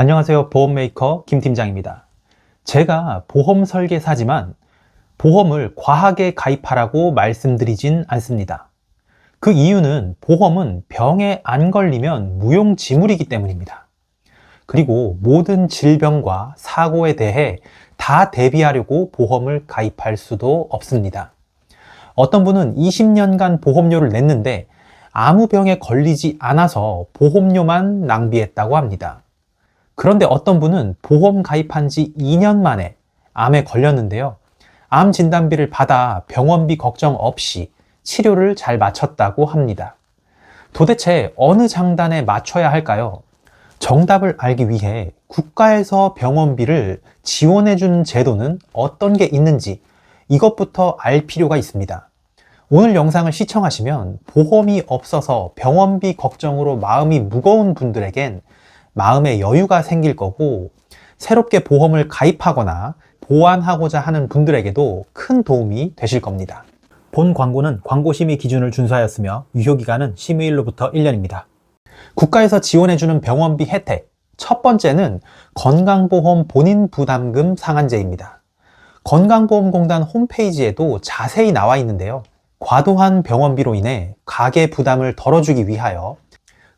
안녕하세요. 보험메이커 김 팀장입니다. 제가 보험 설계사지만 보험을 과하게 가입하라고 말씀드리진 않습니다. 그 이유는 보험은 병에 안 걸리면 무용지물이기 때문입니다. 그리고 모든 질병과 사고에 대해 다 대비하려고 보험을 가입할 수도 없습니다. 어떤 분은 20년간 보험료를 냈는데 아무 병에 걸리지 않아서 보험료만 낭비했다고 합니다. 그런데 어떤 분은 보험 가입한 지 2년 만에 암에 걸렸는데요. 암 진단비를 받아 병원비 걱정 없이 치료를 잘 마쳤다고 합니다. 도대체 어느 장단에 맞춰야 할까요? 정답을 알기 위해 국가에서 병원비를 지원해주는 제도는 어떤 게 있는지 이것부터 알 필요가 있습니다. 오늘 영상을 시청하시면 보험이 없어서 병원비 걱정으로 마음이 무거운 분들에겐 마음의 여유가 생길 거고 새롭게 보험을 가입하거나 보완하고자 하는 분들에게도 큰 도움이 되실 겁니다. 본 광고는 광고심의 기준을 준수하였으며 유효기간은 심의일로부터 1년입니다. 국가에서 지원해주는 병원비 혜택. 첫 번째는 건강보험 본인 부담금 상한제입니다. 건강보험공단 홈페이지에도 자세히 나와 있는데요. 과도한 병원비로 인해 가계 부담을 덜어주기 위하여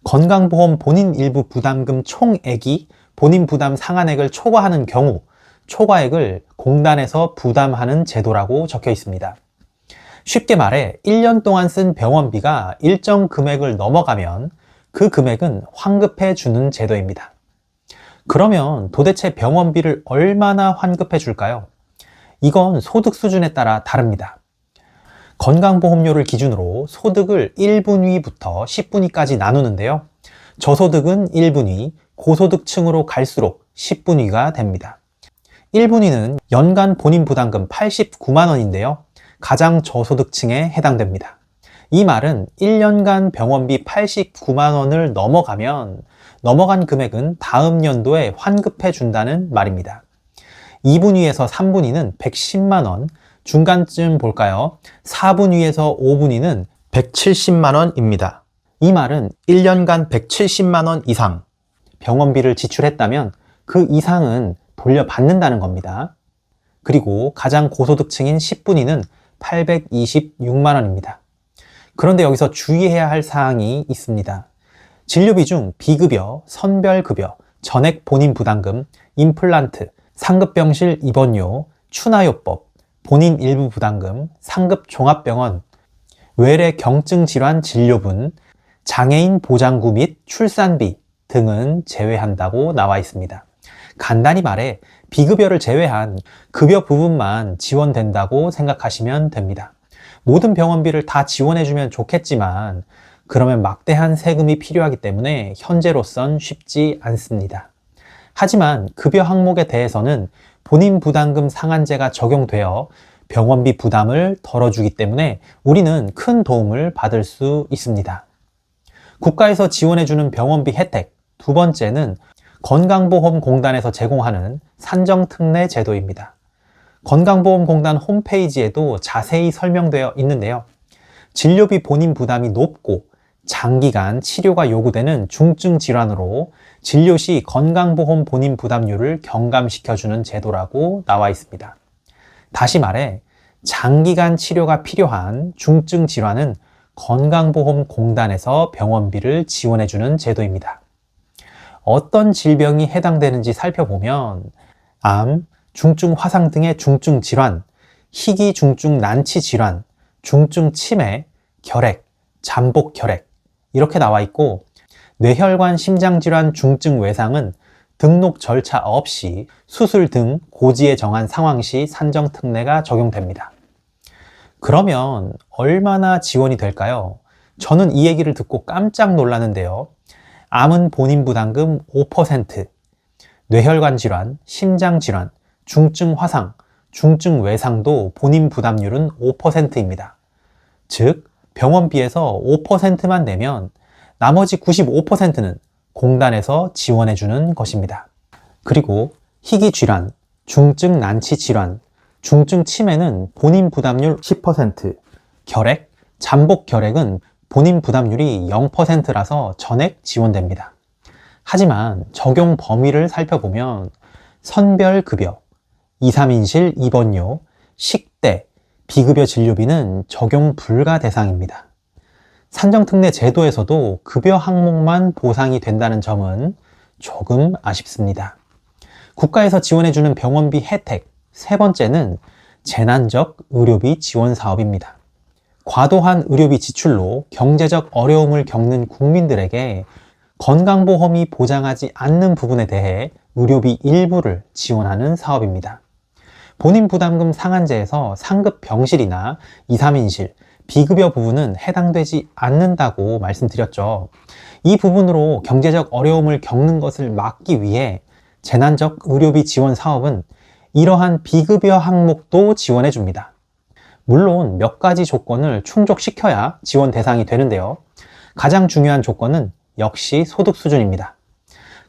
건강보험 본인 일부 부담금 총액이 본인 부담 상한액을 초과하는 경우 초과액을 공단에서 부담하는 제도라고 적혀 있습니다. 쉽게 말해 1년 동안 쓴 병원비가 일정 금액을 넘어가면 그 금액은 환급해 주는 제도입니다. 그러면 도대체 병원비를 얼마나 환급해 줄까요? 이건 소득 수준에 따라 다릅니다. 건강보험료를 기준으로 소득을 1분위부터 10분위까지 나누는데요. 저소득은 1분위, 고소득층으로 갈수록 10분위가 됩니다. 1분위는 연간 본인 부담금 89만원인데요. 가장 저소득층에 해당됩니다. 이 말은 1년간 병원비 89만원을 넘어가면 넘어간 금액은 다음 연도에 환급해 준다는 말입니다. 2분위에서 3분위는 110만원, 중간쯤 볼까요? 4분 위에서 5분 위는 170만 원입니다. 이 말은 1년간 170만 원 이상 병원비를 지출했다면 그 이상은 돌려받는다는 겁니다. 그리고 가장 고소득층인 10분위는 826만 원입니다. 그런데 여기서 주의해야 할 사항이 있습니다. 진료비 중 비급여, 선별급여, 전액 본인 부담금, 임플란트, 상급병실 입원료, 추나요법, 본인 일부 부담금, 상급 종합병원, 외래 경증 질환 진료분, 장애인 보장구 및 출산비 등은 제외한다고 나와 있습니다. 간단히 말해 비급여를 제외한 급여 부분만 지원된다고 생각하시면 됩니다. 모든 병원비를 다 지원해주면 좋겠지만 그러면 막대한 세금이 필요하기 때문에 현재로선 쉽지 않습니다. 하지만 급여 항목에 대해서는 본인 부담금 상한제가 적용되어 병원비 부담을 덜어주기 때문에 우리는 큰 도움을 받을 수 있습니다. 국가에서 지원해주는 병원비 혜택 두 번째는 건강보험공단에서 제공하는 산정특례 제도입니다. 건강보험공단 홈페이지에도 자세히 설명되어 있는데요. 진료비 본인 부담이 높고 장기간 치료가 요구되는 중증 질환으로 진료 시 건강보험 본인 부담률을 경감시켜주는 제도라고 나와 있습니다. 다시 말해, 장기간 치료가 필요한 중증 질환은 건강보험공단에서 병원비를 지원해주는 제도입니다. 어떤 질병이 해당되는지 살펴보면 암, 중증 화상 등의 중증 질환, 희귀 중증 난치 질환, 중증 치매, 결핵, 잠복 결핵 이렇게 나와 있고 뇌혈관 심장질환 중증 외상은 등록 절차 없이 수술 등 고지에 정한 상황 시 산정 특례가 적용됩니다. 그러면 얼마나 지원이 될까요? 저는 이 얘기를 듣고 깜짝 놀랐는데요. 암은 본인 부담금 5%, 뇌혈관 질환, 심장 질환, 중증 화상, 중증 외상도 본인 부담률은 5%입니다. 즉, 병원비에서 5%만 내면 나머지 95%는 공단에서 지원해 주는 것입니다. 그리고 희귀 질환, 중증 난치 질환, 중증 치매는 본인 부담률 10%, 결핵, 잠복 결핵은 본인 부담률이 0%라서 전액 지원됩니다. 하지만 적용 범위를 살펴보면 선별급여, 2, 3인실 입원료, 식대, 비급여 진료비는 적용 불가 대상입니다. 산정특례 제도에서도 급여 항목만 보상이 된다는 점은 조금 아쉽습니다. 국가에서 지원해주는 병원비 혜택 세 번째는 재난적 의료비 지원 사업입니다. 과도한 의료비 지출로 경제적 어려움을 겪는 국민들에게 건강보험이 보장하지 않는 부분에 대해 의료비 일부를 지원하는 사업입니다. 본인 부담금 상한제에서 상급 병실이나 2, 3인실, 비급여 부분은 해당되지 않는다고 말씀드렸죠. 이 부분으로 경제적 어려움을 겪는 것을 막기 위해 재난적 의료비 지원 사업은 이러한 비급여 항목도 지원해 줍니다. 물론 몇 가지 조건을 충족시켜야 지원 대상이 되는데요. 가장 중요한 조건은 역시 소득 수준입니다.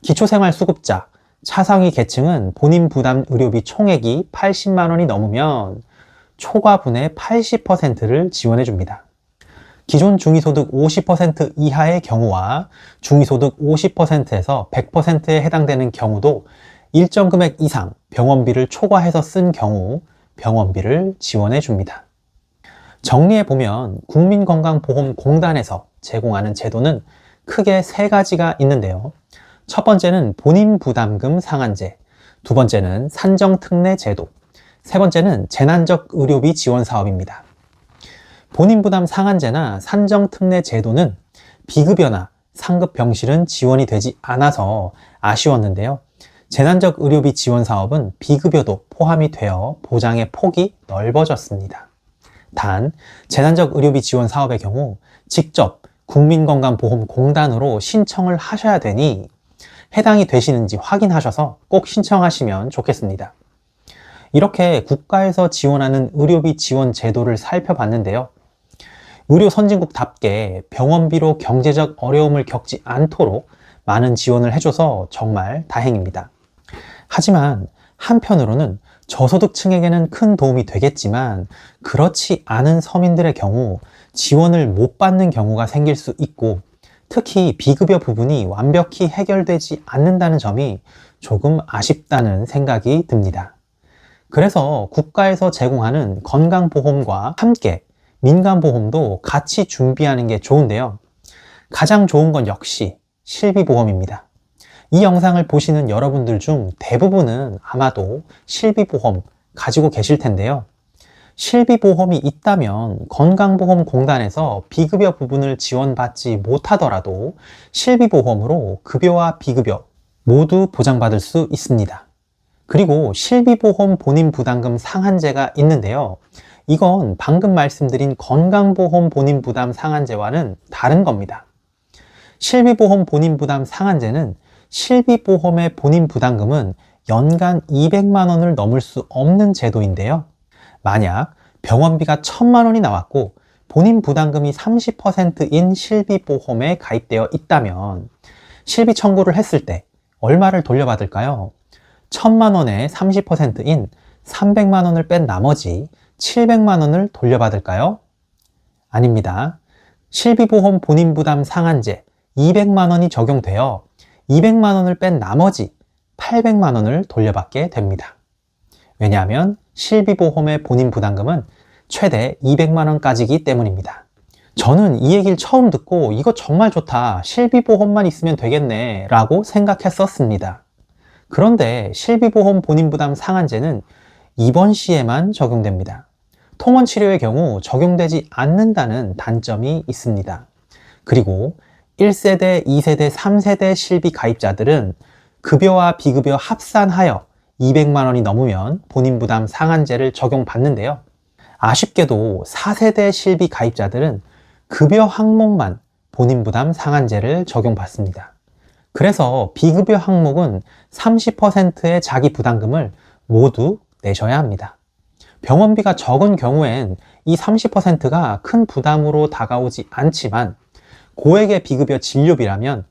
기초생활수급자, 차상위 계층은 본인 부담 의료비 총액이 80만 원이 넘으면 초과분의 80%를 지원해 줍니다. 기존 중위소득 50% 이하의 경우와 중위소득 50%에서 100%에 해당되는 경우도 일정 금액 이상 병원비를 초과해서 쓴 경우 병원비를 지원해 줍니다. 정리해 보면 국민건강보험공단에서 제공하는 제도는 크게 세 가지가 있는데요. 첫 번째는 본인 부담금 상한제, 두 번째는 산정특례 제도, 세 번째는 재난적 의료비 지원 사업입니다. 본인 부담 상한제나 산정특례 제도는 비급여나 상급 병실은 지원이 되지 않아서 아쉬웠는데요. 재난적 의료비 지원 사업은 비급여도 포함이 되어 보장의 폭이 넓어졌습니다. 단, 재난적 의료비 지원 사업의 경우 직접 국민건강보험공단으로 신청을 하셔야 되니 해당이 되시는지 확인하셔서 꼭 신청하시면 좋겠습니다. 이렇게 국가에서 지원하는 의료비 지원 제도를 살펴봤는데요. 의료 선진국답게 병원비로 경제적 어려움을 겪지 않도록 많은 지원을 해줘서 정말 다행입니다. 하지만 한편으로는 저소득층에게는 큰 도움이 되겠지만 그렇지 않은 서민들의 경우 지원을 못 받는 경우가 생길 수 있고 특히 비급여 부분이 완벽히 해결되지 않는다는 점이 조금 아쉽다는 생각이 듭니다. 그래서 국가에서 제공하는 건강보험과 함께 민간보험도 같이 준비하는 게 좋은데요. 가장 좋은 건 역시 실비보험입니다. 이 영상을 보시는 여러분들 중 대부분은 아마도 실비보험 가지고 계실 텐데요. 실비보험이 있다면 건강보험공단에서 비급여 부분을 지원받지 못하더라도 실비보험으로 급여와 비급여 모두 보장받을 수 있습니다. 그리고 실비보험 본인 부담금 상한제가 있는데요. 이건 방금 말씀드린 건강보험 본인 부담 상한제와는 다른 겁니다. 실비보험 본인 부담 상한제는 실비보험의 본인 부담금은 연간 200만 원을 넘을 수 없는 제도인데요. 만약 병원비가 1000만 원이 나왔고 본인 부담금이 30%인 실비보험에 가입되어 있다면 실비 청구를 했을 때 얼마를 돌려받을까요? 1000만 원의 30%인 300만 원을 뺀 나머지 700만 원을 돌려받을까요? 아닙니다. 실비보험 본인 부담 상한제 200만 원이 적용되어 200만 원을 뺀 나머지 800만 원을 돌려받게 됩니다. 왜냐하면 실비보험의 본인 부담금은 최대 200만 원까지이기 때문입니다. 저는 이 얘기를 처음 듣고 이거 정말 좋다. 실비보험만 있으면 되겠네. 라고 생각했었습니다. 그런데 실비보험 본인 부담 상한제는 입원 시에만 적용됩니다. 통원 치료의 경우 적용되지 않는다는 단점이 있습니다. 그리고 1세대, 2세대, 3세대 실비 가입자들은 급여와 비급여 합산하여 200만 원이 넘으면 본인 부담 상한제를 적용받는데요. 아쉽게도 4세대 실비 가입자들은 급여 항목만 본인 부담 상한제를 적용받습니다. 그래서 비급여 항목은 30%의 자기 부담금을 모두 내셔야 합니다. 병원비가 적은 경우엔 이 30%가 큰 부담으로 다가오지 않지만 고액의 비급여 진료비라면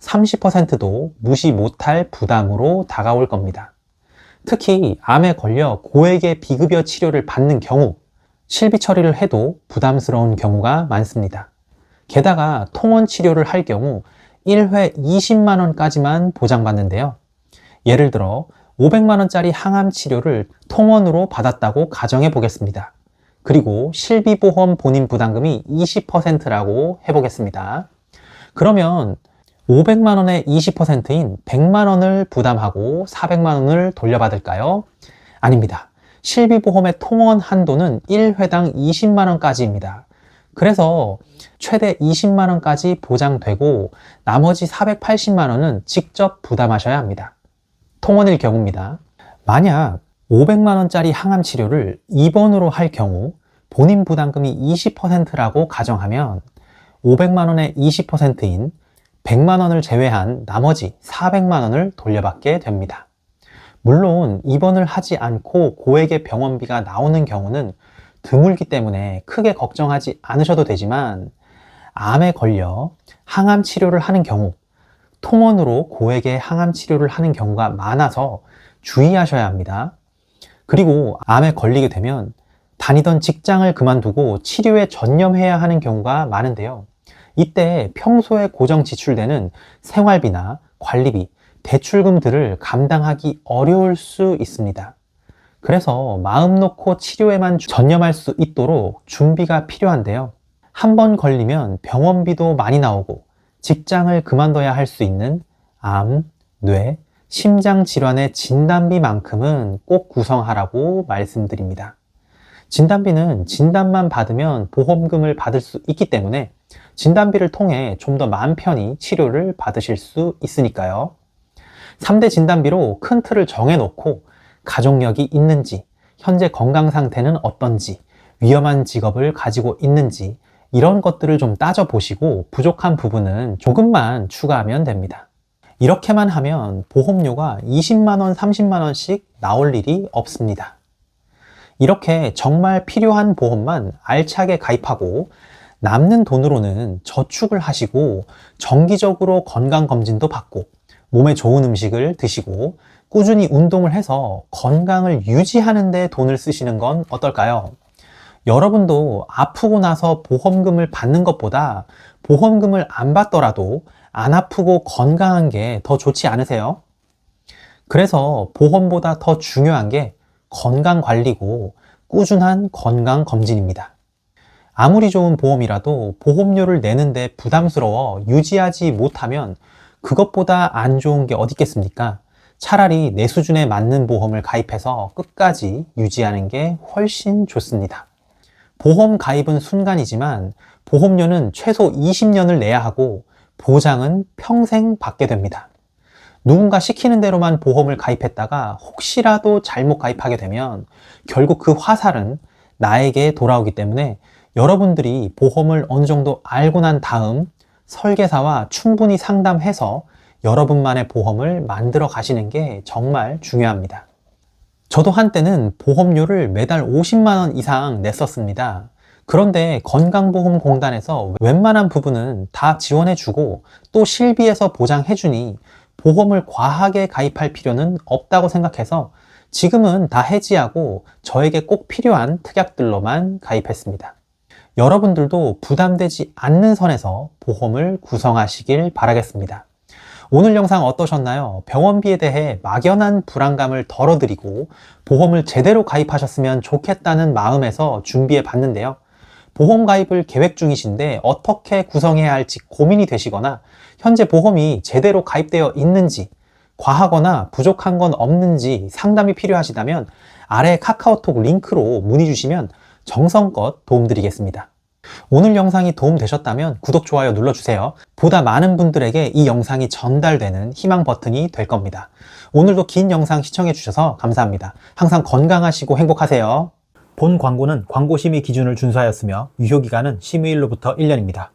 30%도 무시 못할 부담으로 다가올 겁니다. 특히 암에 걸려 고액의 비급여 치료를 받는 경우 실비 처리를 해도 부담스러운 경우가 많습니다. 게다가 통원 치료를 할 경우 1회 20만원까지만 보장받는데요. 예를 들어 500만원짜리 항암 치료를 통원으로 받았다고 가정해 보겠습니다. 그리고 실비보험 본인 부담금이 20%라고 해보겠습니다. 그러면 500만 원의 20%인 100만 원을 부담하고 400만 원을 돌려받을까요? 아닙니다. 실비보험의 통원 한도는 1회당 20만 원까지입니다. 그래서 최대 20만 원까지 보장되고 나머지 480만 원은 직접 부담하셔야 합니다. 통원일 경우입니다. 만약 500만 원짜리 항암 치료를 입원으로 할 경우 본인 부담금이 20%라고 가정하면 500만 원의 20%인 100만 원을 제외한 나머지 400만 원을 돌려받게 됩니다. 물론 입원을 하지 않고 고액의 병원비가 나오는 경우는 드물기 때문에 크게 걱정하지 않으셔도 되지만 암에 걸려 항암 치료를 하는 경우 통원으로 고액의 항암 치료를 하는 경우가 많아서 주의하셔야 합니다. 그리고 암에 걸리게 되면 다니던 직장을 그만두고 치료에 전념해야 하는 경우가 많은데요. 이때 평소에 고정 지출되는 생활비나 관리비, 대출금들을 감당하기 어려울 수 있습니다. 그래서 마음 놓고 치료에만 전념할 수 있도록 준비가 필요한데요. 한 번 걸리면 병원비도 많이 나오고 직장을 그만둬야 할 수 있는 암, 뇌, 심장 질환의 진단비만큼은 꼭 구성하라고 말씀드립니다. 진단비는 진단만 받으면 보험금을 받을 수 있기 때문에 진단비를 통해 좀 더 마음 편히 치료를 받으실 수 있으니까요. 3대 진단비로 큰 틀을 정해놓고 가족력이 있는지, 현재 건강 상태는 어떤지, 위험한 직업을 가지고 있는지, 이런 것들을 좀 따져보시고 부족한 부분은 조금만 추가하면 됩니다. 이렇게만 하면 보험료가 20만원, 30만원씩 나올 일이 없습니다. 이렇게 정말 필요한 보험만 알차게 가입하고 남는 돈으로는 저축을 하시고 정기적으로 건강검진도 받고 몸에 좋은 음식을 드시고 꾸준히 운동을 해서 건강을 유지하는 데 돈을 쓰시는 건 어떨까요? 여러분도 아프고 나서 보험금을 받는 것보다 보험금을 안 받더라도 안 아프고 건강한 게 더 좋지 않으세요? 그래서 보험보다 더 중요한 게 건강 관리고 꾸준한 건강 검진입니다. 아무리 좋은 보험이라도 보험료를 내는데 부담스러워 유지하지 못하면 그것보다 안 좋은 게 어디 있겠습니까? 차라리 내 수준에 맞는 보험을 가입해서 끝까지 유지하는 게 훨씬 좋습니다. 보험 가입은 순간이지만 보험료는 최소 20년을 내야 하고 보장은 평생 받게 됩니다. 누군가 시키는 대로만 보험을 가입했다가 혹시라도 잘못 가입하게 되면 결국 그 화살은 나에게 돌아오기 때문에 여러분들이 보험을 어느 정도 알고 난 다음 설계사와 충분히 상담해서 여러분만의 보험을 만들어 가시는 게 정말 중요합니다. 저도 한때는 보험료를 매달 50만원 이상 냈었습니다. 그런데 건강보험공단에서 웬만한 부분은 다 지원해주고 또 실비에서 보장해주니 보험을 과하게 가입할 필요는 없다고 생각해서 지금은 다 해지하고 저에게 꼭 필요한 특약들로만 가입했습니다. 여러분들도 부담되지 않는 선에서 보험을 구성하시길 바라겠습니다. 오늘 영상 어떠셨나요? 병원비에 대해 막연한 불안감을 덜어드리고 보험을 제대로 가입하셨으면 좋겠다는 마음에서 준비해 봤는데요. 보험 가입을 계획 중이신데 어떻게 구성해야 할지 고민이 되시거나 현재 보험이 제대로 가입되어 있는지 과하거나 부족한 건 없는지 상담이 필요하시다면 아래 카카오톡 링크로 문의 주시면 정성껏 도움드리겠습니다. 오늘 영상이 도움되셨다면 구독, 좋아요 눌러주세요. 보다 많은 분들에게 이 영상이 전달되는 희망 버튼이 될 겁니다. 오늘도 긴 영상 시청해주셔서 감사합니다. 항상 건강하시고 행복하세요. 본 광고는 광고 심의 기준을 준수하였으며 유효기간은 심의일로부터 1년입니다.